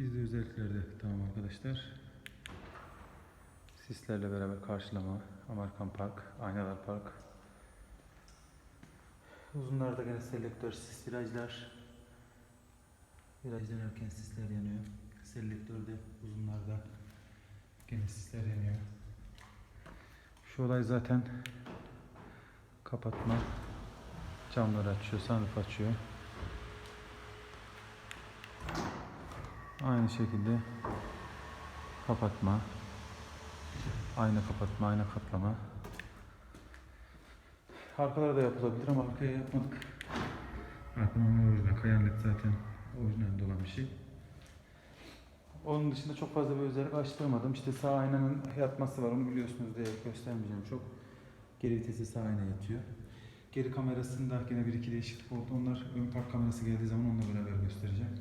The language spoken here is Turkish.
Gizli özellikleri de tamam arkadaşlar. Sislerle beraber karşılama, Amerikan Park, aynalar park. Uzunlarda gene selektör sis virajlar. Viraj dönerken sisler yanıyor. Selektörde uzunlarda gene sisler yanıyor. Şu olay zaten kapatma. Camları açıyor, sunroof açıyor. Aynı şekilde kapatma. Ayna kapatma, ayna kaplama. Arkalara da yapılabilir ama arkaya yapmadık. Arkadan orijinal. Kayan led zaten orijinalde olan bir şey. Onun dışında çok fazla bir özellik açtırmadım. İşte sağ aynanın yatması var. Onu biliyorsunuz diye göstermeyeceğim çok. Geri vitesi sağ ayna yatıyor. Geri kamerasında yine bir iki değişiklik oldu. Onlar ön park kamerası geldiği zaman onunla beraber göstereceğim.